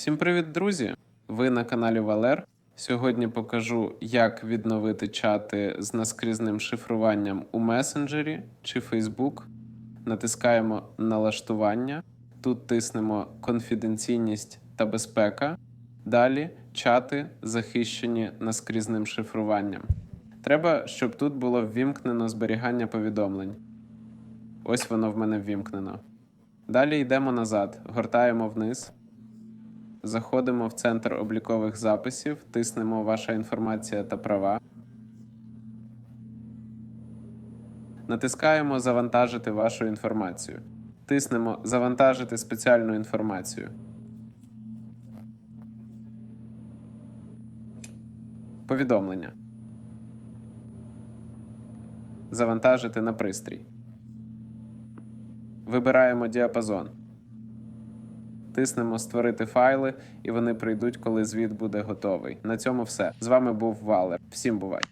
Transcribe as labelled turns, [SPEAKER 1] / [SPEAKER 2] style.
[SPEAKER 1] Всім привіт, друзі! Ви на каналі Валер. Сьогодні покажу, як відновити чати з наскрізним шифруванням у месенджері чи Facebook. Натискаємо налаштування. Тут тиснемо конфіденційність та безпека. Далі чати захищені наскрізним шифруванням. Треба, щоб тут було ввімкнено зберігання повідомлень. Ось воно в мене ввімкнено. Далі йдемо назад, гортаємо вниз. Заходимо в центр облікових записів, тиснемо Ваша інформація та права. Натискаємо Завантажити вашу інформацію. Тиснемо Завантажити спеціальну інформацію. Повідомлення. Завантажити на пристрій. Вибираємо діапазон. Тиснемо Створити файли, і вони прийдуть, коли звіт буде готовий. На цьому все. З вами був Валер. Всім бувай!